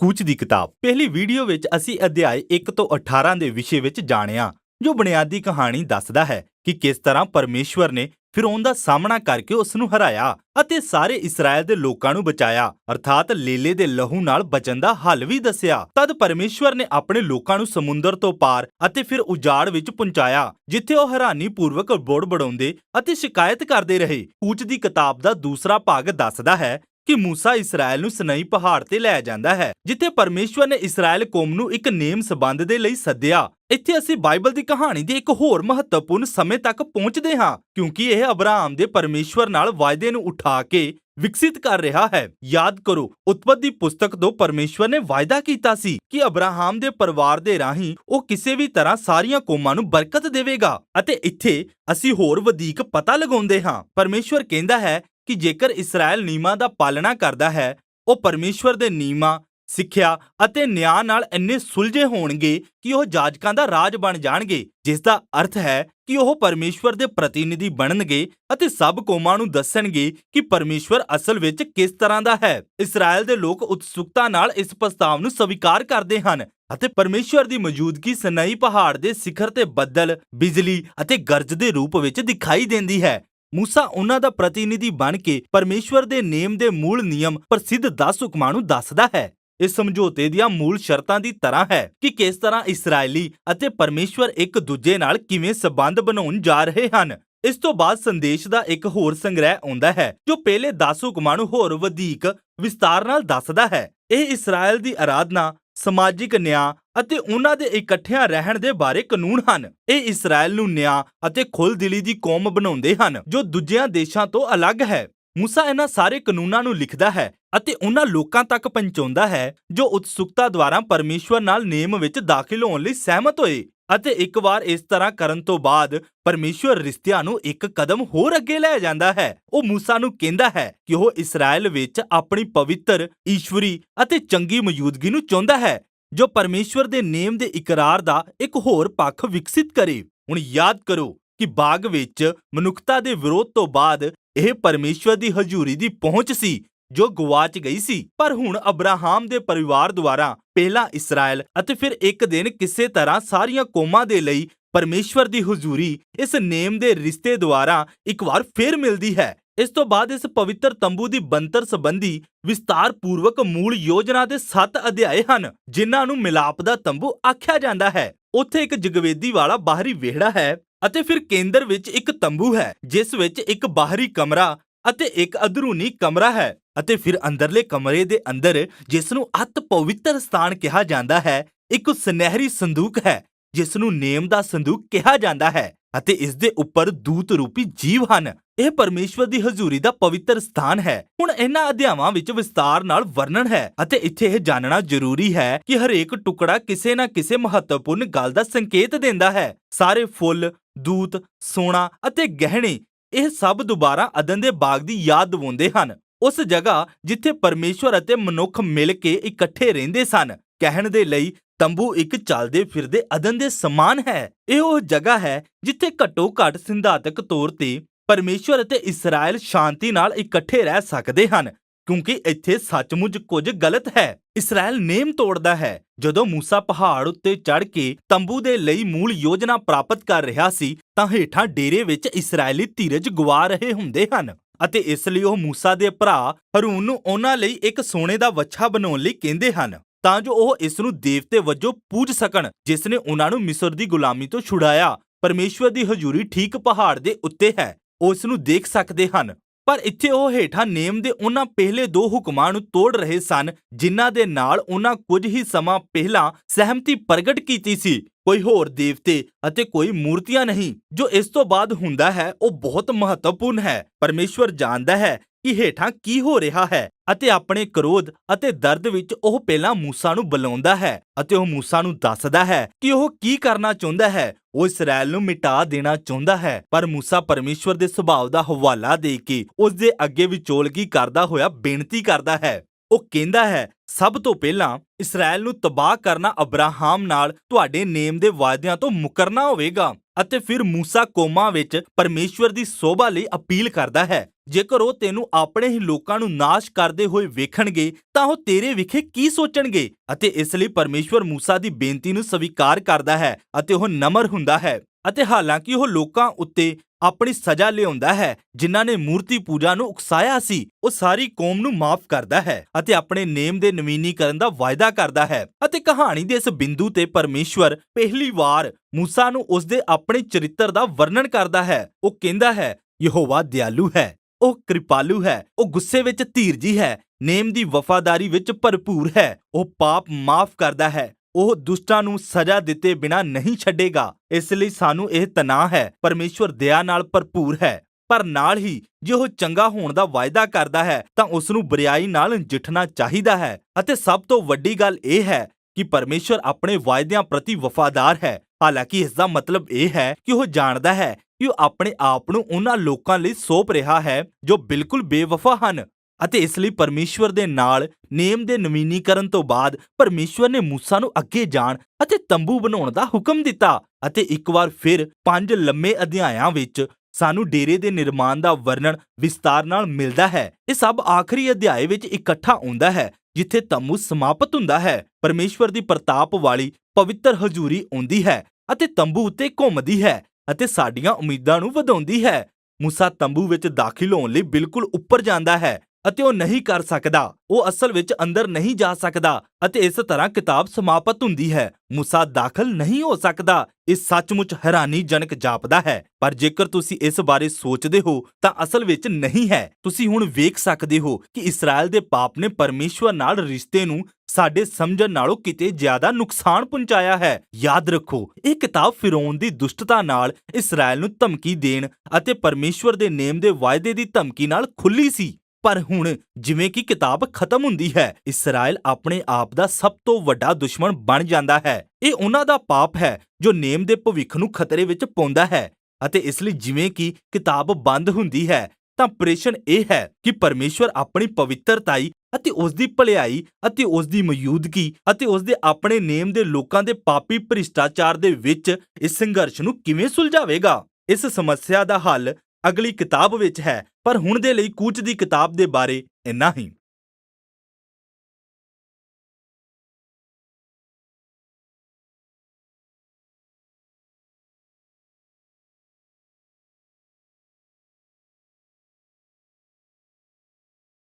ਕੂਚ ਦੀ ਕਿਤਾਬ। ਪਹਿਲੀ ਵੀਡੀਓ ਵਿੱਚ ਅਸੀਂ ਅਧਿਆਇ 1 ਤੋਂ 18 ਦੇ ਵਿਸ਼ੇ ਵਿੱਚ ਜਾਣਿਆ, ਜੋ ਬੁਨਿਆਦੀ ਕਹਾਣੀ ਦੱਸਦਾ ਹੈ ਕਿ ਕਿਸ ਤਰ੍ਹਾਂ ਪਰਮੇਸ਼ਵਰ ਨੇ ਫਿਰੌਨ ਦਾ ਸਾਹਮਣਾ ਕਰਕੇ ਉਸ ਨੂੰ ਹਰਾਇਆ ਅਤੇ ਸਾਰੇ ਇਸਰਾਇਲ ਦੇ ਲੋਕਾਂ ਨੂੰ ਬਚਾਇਆ। ਅਰਥਾਤ ਲੇਲੇ ਦੇ ਲਹੂ ਨਾਲ ਬਚਣ ਦਾ ਹੱਲ ਵੀ ਦੱਸਿਆ। ਤਦ ਪਰਮੇਸ਼ਵਰ ਨੇ ਆਪਣੇ ਲੋਕਾਂ ਨੂੰ ਸਮੁੰਦਰ ਤੋਂ ਪਾਰ ਅਤੇ ਫਿਰ ਉਜਾੜ ਵਿੱਚ ਪਹੁੰਚਾਇਆ, ਜਿੱਥੇ ਉਹ ਹੈਰਾਨੀ ਪੂਰਵਕ ਬੋੜ ਬੜਾਉਂਦੇ ਅਤੇ ਸ਼ਿਕਾਇਤ ਕਰਦੇ ਰਹੇ। ਕੂਚ ਦੀ ਕਿਤਾਬ ਦਾ ਦੂਸਰਾ ਭਾਗ ਦੱਸਦਾ ਹੈ ਕਿ ਮੂਸਾ ਇਸਰਾਇਲ ਨੂੰ ਸਨਈ ਪਹਾੜ ਤੇ ਲੈ ਜਾਂਦਾ ਹੈ, ਜਿੱਥੇ ਪਰਮੇਸ਼ਵਰ ਨੇ ਇਸਰਾਇਲ ਕੌਮ ਨੂੰ ਇੱਕ ਨੇਮ ਸਬੰਧ ਦੇ ਲਈ ਸੱਦਿਆ। ਇੱਥੇ ਅਸੀਂ ਬਾਈਬਲ ਦੀ ਕਹਾਣੀ ਦੇ ਇੱਕ ਹੋਰ ਮਹੱਤਵਪੂਰਨ ਸਮੇਂ ਤੱਕ ਪਹੁੰਚਦੇ ਹਾਂ, ਕਿਉਂਕਿ ਇਹ ਅਬਰਾਹਮ ਦੇ ਪਰਮੇਸ਼ਵਰ ਨਾਲ ਵਾਅਦੇ ਨੂੰ ਉਠਾ ਕੇ ਵਿਕਸਿਤ ਕਰ ਰਿਹਾ ਹੈ। ਯਾਦ ਕਰੋ, ਉਤਪਤ ਦੀ ਪੁਸਤਕ ਤੋਂ ਪਰਮੇਸ਼ਵਰ ਨੇ ਵਾਅਦਾ ਕੀਤਾ ਸੀ ਕਿ ਅਬਰਾਹਮ ਦੇ ਪਰਿਵਾਰ ਦੇ ਰਾਹੀਂ ਉਹ ਕਿਸੇ ਵੀ ਤਰ੍ਹਾਂ ਸਾਰੀਆਂ ਕੌਮਾਂ ਨੂੰ ਬਰਕਤ ਦੇਵੇਗਾ, ਅਤੇ ਇੱਥੇ ਅਸੀਂ ਹੋਰ ਵਧੇਕ ਪਤਾ ਲਗਾਉਂਦੇ ਹਾਂ। ਪਰਮੇਸ਼ਵਰ ਕਹਿੰਦਾ ਹੈ ਕਿ ਜੇਕਰ ਇਸਰਾਇਲ ਨਿਯਮਾਂ ਦਾ ਪਾਲਣਾ ਕਰਦਾ ਹੈ, ਉਹ ਪਰਮੇਸ਼ਵਰ ਦੇ ਨੀਮਾਂ ਸਿੱਖਿਆ ਅਤੇ ਨਿਆਂ ਨਾਲ ਇੰਨੇ ਸੁਲਝੇ ਹੋਣਗੇ ਕਿ ਉਹ ਜਾਜਕਾਂ ਦਾ ਰਾਜ ਬਣ ਜਾਣਗੇ, ਜਿਸ ਦਾ ਅਰਥ ਹੈ ਕਿ ਉਹ ਪਰਮੇਸ਼ਵਰ ਦੇ ਪ੍ਰਤੀਨਿਧੀ ਬਣਨਗੇ ਅਤੇ ਸਭ ਕੌਮਾਂ ਨੂੰ ਦੱਸਣਗੇ ਕਿ ਪਰਮੇਸ਼ਵਰ ਅਸਲ ਵਿੱਚ ਕਿਸ ਤਰ੍ਹਾਂ ਦਾ ਹੈ। ਇਸਰਾਇਲ ਦੇ ਲੋਕ ਉਤਸੁਕਤਾ ਨਾਲ ਇਸ ਪ੍ਰਸਤਾਵ ਨੂੰ ਸਵੀਕਾਰ ਕਰਦੇ ਹਨ ਅਤੇ ਪਰਮੇਸ਼ਵਰ ਦੀ ਮੌਜੂਦਗੀ ਸਨਈ ਪਹਾੜ ਦੇ ਸਿਖਰ ਤੇ ਬੱਦਲ, ਬਿਜਲੀ ਅਤੇ ਗਰਜ ਦੇ ਰੂਪ ਵਿੱਚ ਦਿਖਾਈ ਦਿੰਦੀ ਹੈ। ਮੂਸਾ ਉਹਨਾਂ ਦਾ ਪ੍ਰਤੀਨਿਧੀ ਬਣ ਕੇ ਪਰਮੇਸ਼ਵਰ ਦੇ ਨੇਮ ਦੇ ਮੂਲ ਨਿਯਮ ਪ੍ਰਸਿੱਧ 10 ਹੁਕਮਾਂ ਨੂੰ ਦੱਸਦਾ ਹੈ। ਇਸ ਸਮਝੌਤੇ ਦੀਆਂ ਮੂਲ ਸ਼ਰਤਾਂ ਦੀ ਤਰ੍ਹਾਂ ਹੈ ਕਿ ਕਿਸ ਤਰ੍ਹਾਂ ਇਸرائیਲੀ ਅਤੇ ਪਰਮੇਸ਼ਵਰ ਇੱਕ ਦੂਜੇ ਨਾਲ ਕਿਵੇਂ ਸਬੰਧ ਬਣਾਉਣ ਜਾ ਰਹੇ ਹਨ। ਇਸ ਤੋਂ ਬਾਅਦ ਸੰਦੇਸ਼ ਦਾ ਇੱਕ ਹੋਰ ਸੰਗ੍ਰਹਿ ਆਉਂਦਾ ਹੈ, ਜੋ ਪਹਿਲੇ 10 ਹੁਕਮਾਂ ਨੂੰ ਹੋਰ ਵਧੇਕ ਵਿਸਤਾਰ ਨਾਲ ਦੱਸਦਾ ਹੈ। ਇਹ ਇਸਰਾਇਲ ਦੀ ਆਰਾਧਨਾ ਸਮਾਜਿਕ ਨਿਆਂ ਅਤੇ ਉਹਨਾਂ ਦੇ ਇਕੱਠਿਆਂ ਰਹਿਣ ਦੇ ਬਾਰੇ ਕਾਨੂੰਨ ਹਨ। ਇਹ ਇਸਰਾਇਲ ਨੂੰ ਨਿਆਂ ਅਤੇ ਖੁੱਲ੍ਹਦਿਲੀ ਦੀ ਕੌਮ ਬਣਾਉਂਦੇ ਹਨ, ਜੋ ਦੂਜਿਆਂ ਦੇਸ਼ਾਂ ਤੋਂ ਅਲੱਗ ਹੈ। ਮੂਸਾ ਇਹਨਾਂ ਸਾਰੇ ਕਾਨੂੰਨਾਂ ਨੂੰ ਲਿਖਦਾ ਹੈ ਅਤੇ ਉਹਨਾਂ ਲੋਕਾਂ ਤੱਕ ਪਹੁੰਚਾਉਂਦਾ ਹੈ, ਜੋ ਉਤਸੁਕਤਾ ਦੁਆਰਾ ਪਰਮੇਸ਼ਵਰ ਨਾਲ ਨੇਮ ਵਿੱਚ ਦਾਖਲ ਹੋਣ ਲਈ ਸਹਿਮਤ ਹੋਏ ਅਤੇ ਇੱਕ ਵਾਰ ਇਸ ਤਰ੍ਹਾਂ ਕਰਨ ਤੋਂ ਬਾਅਦ ਪਰਮੇਸ਼ਵਰ ਰਿਸ਼ਤਿਆਂ ਨੂੰ ਇੱਕ ਕਦਮ ਹੋਰ ਅੱਗੇ ਲੈ ਜਾਂਦਾ ਹੈ। ਉਹ ਮੂਸਾ ਨੂੰ ਕਹਿੰਦਾ ਹੈ ਕਿ ਉਹ ਇਸਰਾਇਲ ਵਿੱਚ ਆਪਣੀ ਪਵਿੱਤਰ, ਈਸ਼ਵਰੀ ਅਤੇ ਚੰਗੀ ਮੌਜੂਦਗੀ ਨੂੰ ਚਾਹੁੰਦਾ ਹੈ, ਜੋ ਪਰਮੇਸ਼ਵਰ ਦੇ ਨੇਮ ਦੇ ਇਕਰਾਰ ਦਾ ਇੱਕ ਹੋਰ ਪੱਖ ਵਿਕਸਿਤ ਕਰੇ। ਹੁਣ ਯਾਦ ਕਰੋ ਕਿ ਬਾਗ ਵਿੱਚ ਮਨੁੱਖਤਾ ਦੇ ਵਿਰੋਧ ਤੋਂ ਬਾਅਦ ਇਹ ਪਰਮੇਸ਼ਵਰ ਦੀ ਹਜ਼ੂਰੀ ਦੀ ਪਹੁੰਚ ਸੀ, ਜੋ ਗਵਾਚ ਗਈ ਸੀ। ਪਰ ਹੁਣ ਅਬਰਾਹਮ ਦੇ ਪਰਿਵਾਰ ਦੁਆਰਾ ਪਹਿਲਾਂ ਇਸਰਾਇਲ ਅਤੇ ਫਿਰ ਇੱਕ ਦਿਨ ਕਿਸੇ ਤਰ੍ਹਾਂ ਸਾਰੀਆਂ ਕੌਮਾਂ ਦੇ ਲਈ ਪਰਮੇਸ਼ਵਰ ਦੀ ਹਜ਼ੂਰੀ ਇਸ ਨੇਮ ਦੇ ਰਿਸ਼ਤੇ ਦੁਆਰਾ ਇੱਕ ਵਾਰ ਫੇਰ ਮਿਲਦੀ ਹੈ। ਇਸ ਤੋਂ ਬਾਅਦ ਇਸ ਪਵਿੱਤਰ ਤੰਬੂ ਦੀ ਬੰਤਰ ਸੰਬੰਧੀ ਵਿਸਤਾਰ ਪੂਰਵਕ ਮੂਲ ਯੋਜਨਾ ਦੇ 7 ਅਧਿਆਏ ਹਨ, ਜਿਨ੍ਹਾਂ ਨੂੰ ਮਿਲਾਪ ਦਾ ਤੰਬੂ ਆਖਿਆ ਜਾਂਦਾ ਹੈ। ਉੱਥੇ ਇੱਕ ਜਗਵੇਦੀ ਵਾਲਾ ਬਾਹਰੀ ਵਿਹੜਾ ਹੈ ਅਤੇ ਫਿਰ ਕੇਂਦਰ ਵਿੱਚ ਇੱਕ ਤੰਬੂ ਹੈ, ਜਿਸ ਵਿੱਚ ਇੱਕ ਬਾਹਰੀ ਕਮਰਾ ਅਤੇ ਇੱਕ ਅੰਦਰੂਨੀ ਕਮਰਾ ਹੈ ਅਤੇ ਫਿਰ ਅੰਦਰਲੇ ਕਮਰੇ ਦੇ ਅੰਦਰ ਜਿਸ ਨੂੰ ਅਤ ਪਵਿੱਤਰ ਸਥਾਨ ਕਿਹਾ ਜਾਂਦਾ ਹੈ, ਇੱਕ ਸੁਨਹਿਰੀ ਸੰਦੂਕ ਹੈ ਜਿਸ ਨੂੰ ਨੇਮ ਦਾ ਸੰਦੂਕ ਕਿਹਾ ਜਾਂਦਾ ਹੈ ਅਤੇ ਇਸ ਦੇ ਉੱਪਰ ਦੂਤ ਰੂਪੀ ਜੀਵ ਹਨ। ਇਹ ਪਰਮੇਸ਼ਵਰ ਦੀ ਹਜ਼ੂਰੀ ਦਾ ਪਵਿੱਤਰ ਸਥਾਨ ਹੈ। ਹੁਣ ਇਹਨਾਂ ਅਧਿਆਵਾਂ ਵਿੱਚ ਵਿਸਤਾਰ ਨਾਲ ਵਰਣਨ ਹੈ ਅਤੇ ਇੱਥੇ ਇਹ ਜਾਣਨਾ ਜ਼ਰੂਰੀ ਹੈ ਕਿ ਹਰੇਕ ਟੁਕੜਾ ਕਿਸੇ ਨਾ ਕਿਸੇ ਮਹੱਤਵਪੂਰਨ ਗੱਲ ਦਾ ਸੰਕੇਤ ਦਿੰਦਾ ਹੈ। ਸਾਰੇ ਫੁੱਲ ਦੂਤ, ਸੋਨਾ ਅਤੇ ਗਹਿਣੇ, ਇਹ ਸਭ ਦੁਬਾਰਾ ਅਦਨ ਦੇ ਬਾਗ ਦੀ ਯਾਦ ਦਿਵਾਉਂਦੇ ਹਨ। ਉਸ ਜਗ੍ਹਾ ਜਿੱਥੇ ਪਰਮੇਸ਼ਵਰ ਅਤੇ ਮਨੁੱਖ ਮਿਲ ਕੇ ਇਕੱਠੇ ਰਹਿੰਦੇ ਸਨ, ਕਹਿਣ ਦੇ ਲਈ ਤੰਬੂ ਇੱਕ ਚੱਲਦੇ ਫਿਰਦੇ ਅਦਨ ਦੇ ਸਮਾਨ ਹੈ। ਇਹ ਉਹ ਜਗ੍ਹਾ ਹੈ ਜਿੱਥੇ ਘੱਟੋ ਘੱਟ ਸਿੰਧਾਤਕ ਤੌਰ ਤੇ ਪਰਮੇਸ਼ਵਰ ਅਤੇ ਇਸਰਾਇਲ ਸ਼ਾਂਤੀ ਨਾਲ ਇਕੱਠੇ ਰਹਿ ਸਕਦੇ ਹਨ। ਕਿਉਂਕਿ ਇੱਥੇ ਸੱਚਮੁੱਚ ਕੁਝ ਗਲਤ ਹੈ। ਇਸਰਾਇਲ ਨੇਮ ਤੋੜਦਾ ਹੈ। ਜਦੋਂ ਮੂਸਾ ਪਹਾੜ ਉੱਤੇ ਚੜ੍ਹ ਕੇ ਤੰਬੂ ਦੇ ਲਈ ਮੂਲ ਯੋਜਨਾ ਪ੍ਰਾਪਤ ਕਰ ਰਿਹਾ ਸੀ, ਤਾਂ ਹੇਠਾਂ ਡੇਰੇ ਵਿੱਚ ਇਸਰਾਇਲੀ ਧੀਰਜ ਗਵਾ ਰਹੇ ਹੁੰਦੇ ਹਨ ਅਤੇ ਇਸ ਲਈ ਉਹ ਮੂਸਾ ਦੇ ਭਰਾ ਹਰੂਨ ਨੂੰ ਉਹਨਾਂ ਲਈ ਇੱਕ ਸੋਨੇ ਦਾ ਵੱਛਾ ਬਣਾਉਣ ਲਈ ਕਹਿੰਦੇ ਹਨ, ਤਾਂ ਜੋ ਉਹ ਇਸ ਨੂੰ ਦੇਵਤੇ ਵਜੋਂ ਪੂਜ ਸਕਣ, ਜਿਸ ਨੇ ਉਹਨਾਂ ਨੂੰ ਮਿਸਰ ਦੀ ਗੁਲਾਮੀ ਤੋਂ ਛੁਡਾਇਆ। ਪਰਮੇਸ਼ਵਰ ਦੀ ਹਜ਼ੂਰੀ ਠੀਕ ਪਹਾੜ ਦੇ ਉੱਤੇ ਹੈ। ਉਹ ਇਸ ਨੂੰ ਦੇਖ ਸਕਦੇ ਹਨ। ਪਰ ਇੱਥੇ ਉਹ ਹੇਠਾਂ ਨੇਮ ਦੇ ਉਹਨਾਂ ਪਹਿਲੇ ਦੋ ਹੁਕਮਾਂ ਨੂੰ ਤੋੜ ਰਹੇ ਸਨ, ਜਿਨ੍ਹਾਂ ਦੇ ਨਾਲ ਉਹਨਾਂ ਕੁਝ ਹੀ ਸਮਾਂ ਪਹਿਲਾਂ ਸਹਿਮਤੀ ਪ੍ਰਗਟ ਕੀਤੀ ਸੀ। ਕੋਈ ਹੋਰ ਦੇਵਤੇ ਅਤੇ ਕੋਈ ਮੂਰਤੀਆਂ ਨਹੀਂ, ਜੋ ਇਸ ਤੋਂ ਬਾਅਦ ਹੁੰਦਾ ਹੈ, ਉਹ ਬਹੁਤ ਮਹੱਤਵਪੂਰਨ ਹੈ। ਪਰਮੇਸ਼ਵਰ ਜਾਣਦਾ ਹੈ ਕਿ ਹੇਠਾਂ ਕੀ ਹੋ ਰਿਹਾ ਹੈ ਅਤੇ ਆਪਣੇ ਕਰੋਧ ਅਤੇ ਦਰਦ ਵਿੱਚ ਉਹ ਪਹਿਲਾਂ ਮੂਸਾ ਨੂੰ ਬੁਲਾਉਂਦਾ ਹੈ ਅਤੇ ਉਹ ਮੂਸਾ ਨੂੰ ਦੱਸਦਾ ਹੈ ਕਿ ਉਹ ਕੀ ਕਰਨਾ ਚਾਹੁੰਦਾ ਹੈ। ਉਹ ਇਸਰਾਇਲ ਨੂੰ ਮਿਟਾ ਦੇਣਾ ਚਾਹੁੰਦਾ ਹੈ, ਪਰ ਮੂਸਾ ਪਰਮੇਸ਼ਵਰ ਦੇ ਸੁਭਾਅ ਦਾ ਹਵਾਲਾ ਦੇ ਕੇ ਉਸ ਦੇ ਅੱਗੇ ਵਿਚੋਲਗੀ ਕਰਦਾ ਹੋਇਆ ਬੇਨਤੀ ਕਰਦਾ ਹੈ। ਉਹ ਕਹਿੰਦਾ ਹੈ, ਸਭ ਤੋਂ ਪਹਿਲਾਂ ਇਸਰਾਇਲ ਨੂੰ ਤਬਾਹ ਕਰਨਾ ਅਬਰਾਹਮ ਨਾਲ ਤੁਹਾਡੇ ਨੇਮ ਦੇ ਵਾਅਦਿਆਂ ਤੋਂ ਮੁਕਰਨਾ ਹੋਵੇਗਾ ਅਤੇ ਫਿਰ ਮੂਸਾ ਕੋਮਾ ਵਿੱਚ ਪਰਮੇਸ਼ਵਰ ਦੀ ਸੋਭਾ ਲਈ ਅਪੀਲ ਕਰਦਾ ਹੈ। ਜੇਕਰ ਉਹ ਤੈਨੂੰ ਆਪਣੇ ਹੀ ਲੋਕਾਂ ਨੂੰ ਨਾਸ਼ ਕਰਦੇ ਹੋਏ ਵੇਖਣਗੇ, ਤਾਂ ਉਹ ਤੇਰੇ ਵਿਖੇ ਕੀ ਸੋਚਣਗੇ? ਅਤੇ ਇਸ ਲਈ ਪਰਮੇਸ਼ਵਰ ਮੂਸਾ ਦੀ ਬੇਨਤੀ ਨੂੰ ਸਵੀਕਾਰ ਕਰਦਾ ਹੈ ਅਤੇ ਉਹ ਨਮਰ ਹੁੰਦਾ ਹੈ ਅਤੇ ਹਾਲਾਂਕਿ ਉਹ ਲੋਕਾਂ ਉੱਤੇ ਆਪਣੀ ਸਜ਼ਾ ਲਿਆਉਂਦਾ ਹੈ, ਜਿਨ੍ਹਾਂ ਨੇ ਮੂਰਤੀ ਪੂਜਾ ਨੂੰ ਉਕਸਾਇਆ ਸੀ, ਉਹ ਸਾਰੀ ਕੌਮ ਨੂੰ ਮਾਫ ਕਰਦਾ ਹੈ ਅਤੇ ਆਪਣੇ ਨੇਮ ਦੇ ਨਵੀਨੀਕਰਨ ਦਾ ਵਾਅਦਾ ਕਰਦਾ ਹੈ ਅਤੇ ਕਹਾਣੀ ਦੇ ਇਸ ਬਿੰਦੂ ਤੇ ਪਰਮੇਸ਼ਵਰ ਪਹਿਲੀ ਵਾਰ ਮੂਸਾ ਨੂੰ ਉਸ ਦੇ ਆਪਣੇ ਚਰਿੱਤਰ ਦਾ ਵਰਣਨ ਕਰਦਾ ਹੈ। ਉਹ ਕਹਿੰਦਾ ਹੈ, ਯਹੋਵਾ ਦਿਆਲੂ ਹੈ, ਉਹ ਕਿਰਪਾਲੂ ਹੈ, ਉਹ ਗੁੱਸੇ ਵਿੱਚ ਧੀਰਜੀ ਹੈ, ਨੇਮ ਦੀ ਵਫਾਦਾਰੀ ਵਿੱਚ ਭਰਪੂਰ ਹੈ, ਉਹ ਪਾਪ ਮਾਫ ਕਰਦਾ ਹੈ ਉਹ ਦੁਸ਼ਟਾਂ ਨੂੰ ਸਜ਼ਾ ਦਿੱਤੇ ਬਿਨਾ ਨਹੀਂ ਛੱਡੇਗਾ। ਇਸ ਲਈ ਸਾਨੂੰ ਇਹ ਤਣਾਅ ਹੈ। ਪਰਮੇਸ਼ਵਰ ਦਇਆ ਨਾਲ ਭਰਪੂਰ ਹੈ। ਪਰ ਨਾਲ ਹੀ ਜੇ ਉਹ ਚੰਗਾ ਹੋਣ ਦਾ ਵਾਅਦਾ ਕਰਦਾ ਹੈ, ਤਾਂ ਉਸ ਨੂੰ ਬੁਰੀਾਈ ਨਾਲ ਨਜਿੱਠਣਾ ਚਾਹੀਦਾ ਹੈ। ਅਤੇ ਸਭ ਤੋਂ ਵੱਡੀ ਗੱਲ ਇਹ ਹੈ ਕਿ ਪਰਮੇਸ਼ਵਰ ਆਪਣੇ ਵਾਅਦਿਆਂ ਪ੍ਰਤੀ ਵਫਾਦਾਰ ਹੈ। ਹਾਲਾਂਕਿ ਇਸ ਦਾ ਮਤਲਬ ਇਹ ਹੈ ਕਿ ਉਹ ਜਾਣਦਾ ਹੈ ਕਿ ਉਹ ਆਪਣੇ ਆਪ ਨੂੰ ਉਹਨਾਂ ਲੋਕਾਂ ਲਈ ਸੌਂਪ ਰਿਹਾ ਹੈ ਜੋ ਬਿਲਕੁਲ ਬੇਵਫਾ ਹਨ। ਅਤੇ ਇਸ ਲਈ ਪਰਮੇਸ਼ਵਰ ਦੇ ਨਾਲ ਨੇਮ ਦੇ ਨਵੀਨੀਕਰਨ ਤੋਂ ਬਾਅਦ ਪਰਮੇਸ਼ਵਰ ਨੇ ਮੂਸਾ ਨੂੰ ਅੱਗੇ ਜਾਣ ਅਤੇ ਤੰਬੂ ਬਣਾਉਣ ਦਾ ਹੁਕਮ ਦਿੱਤਾ ਅਤੇ ਇੱਕ ਵਾਰ ਫਿਰ ਪੰਜ ਲੰਮੇ ਅਧਿਆਇਆਂ ਵਿੱਚ ਸਾਨੂੰ ਡੇਰੇ ਦੇ ਨਿਰਮਾਣ ਦਾ ਵਰਣਨ ਵਿਸਤਾਰ ਨਾਲ ਮਿਲਦਾ ਹੈ। ਇਹ ਸਭ ਆਖਰੀ ਅਧਿਆਏ ਵਿੱਚ ਇਕੱਠਾ ਆਉਂਦਾ ਹੈ, ਜਿੱਥੇ ਤੰਬੂ ਸਮਾਪਤ ਹੁੰਦਾ ਹੈ। ਪਰਮੇਸ਼ਵਰ ਦੀ ਪ੍ਰਤਾਪ ਵਾਲੀ ਪਵਿੱਤਰ ਹਜ਼ੂਰੀ ਆਉਂਦੀ ਹੈ ਅਤੇ ਤੰਬੂ ਉੱਤੇ ਘੁੰਮਦੀ ਹੈ ਅਤੇ ਸਾਡੀਆਂ ਉਮੀਦਾਂ ਨੂੰ ਵਧਾਉਂਦੀ ਹੈ। ਮੂਸਾ ਤੰਬੂ ਵਿੱਚ ਦਾਖਲ ਹੋਣ ਲਈ ਬਿਲਕੁਲ ਉੱਪਰ ਜਾਂਦਾ ਹੈ। ਅਤੇ ਉਹ ਨਹੀਂ ਕਰ ਸਕਦਾ। ਉਹ ਅਸਲ ਵਿੱਚ ਅੰਦਰ ਨਹੀਂ ਜਾ ਸਕਦਾ ਅਤੇ ਇਸ ਤਰ੍ਹਾਂ ਕਿਤਾਬ ਸਮਾਪਤ ਹੁੰਦੀ ਹੈ। ਮੂਸਾ ਦਾਖਲ ਨਹੀਂ ਹੋ ਸਕਦਾ। ਇਹ ਸੱਚਮੁੱਚ ਹੈਰਾਨੀਜਨਕ ਜਾਪਦਾ ਹੈ। ਪਰ ਜੇਕਰ ਤੁਸੀਂ ਇਸ ਬਾਰੇ ਸੋਚਦੇ ਹੋ, ਤਾਂ ਅਸਲ ਵਿੱਚ ਨਹੀਂ ਹੈ। ਤੁਸੀਂ ਹੁਣ ਵੇਖ ਸਕਦੇ ਹੋ ਕਿ ਇਸਰਾਇਲ ਦੇ ਪਾਪ ਨੇ ਪਰਮੇਸ਼ਵਰ ਨਾਲ ਰਿਸ਼ਤੇ ਨੂੰ ਸਾਡੇ ਸਮਝਣ ਨਾਲੋਂ ਕਿਤੇ ਜ਼ਿਆਦਾ ਨੁਕਸਾਨ ਪਹੁੰਚਾਇਆ ਹੈ। ਯਾਦ ਰੱਖੋ, ਇਹ ਕਿਤਾਬ ਫਿਰੌਨ ਦੀ ਦੁਸ਼ਟਤਾ ਨਾਲ ਇਸਰਾਇਲ ਨੂੰ ਧਮਕੀ ਦੇਣ ਅਤੇ ਪਰਮੇਸ਼ਵਰ ਦੇ ਨੇਮ ਦੇ ਵਾਅਦੇ ਦੀ ਧਮਕੀ ਨਾਲ ਖੁੱਲੀ ਸੀ। ਪਰ ਹੁਣ ਜਿਵੇਂ ਕਿ ਕਿਤਾਬ ਖਤਮ ਹੁੰਦੀ ਹੈ, ਇਸਰਾਇਲ ਆਪਣੇ ਆਪ ਦਾ ਸਭ ਤੋਂ ਵੱਡਾ ਦੁਸ਼ਮਣ ਬਣ ਜਾਂਦਾ ਹੈ। ਇਹ ਉਹਨਾਂ ਦਾ ਪਾਪ ਹੈ ਜੋ ਨੇਮ ਦੇ ਭਵਿੱਖ ਨੂੰ ਖਤਰੇ ਵਿੱਚ ਪਾਉਂਦਾ ਹੈ ਅਤੇ ਇਸ ਲਈ ਜਿਵੇਂ ਕਿ ਕਿਤਾਬ ਬੰਦ ਹੁੰਦੀ ਹੈ, ਤਾਂ ਪ੍ਰੇਸ਼ਨ ਇਹ ਹੈ ਕਿ ਪਰਮੇਸ਼ਵਰ ਆਪਣੀ ਪਵਿੱਤਰਤਾਈ ਅਤੇ ਉਸ ਦੀ ਭਲਾਈ ਅਤੇ ਉਸ ਦੀ ਮੌਜੂਦਗੀ ਅਤੇ ਉਸ ਦੇ ਆਪਣੇ ਨੇਮ ਦੇ ਲੋਕਾਂ ਦੇ ਪਾਪੀ ਭ੍ਰਿਸ਼ਟਾਚਾਰ ਦੇ ਵਿੱਚ ਇਸ ਸੰਘਰਸ਼ ਨੂੰ ਕਿਵੇਂ ਸੁਲਝਾਵੇਗਾ? ਇਸ ਸਮੱਸਿਆ ਦਾ ਹੱਲ ਅਗਲੀ ਕਿਤਾਬ ਵਿੱਚ ਹੈ, ਪਰ ਹੁਣ ਦੇ ਲਈ ਕੂਚ ਦੀ ਕਿਤਾਬ ਦੇ ਬਾਰੇ ਇੰਨਾ ਹੀ।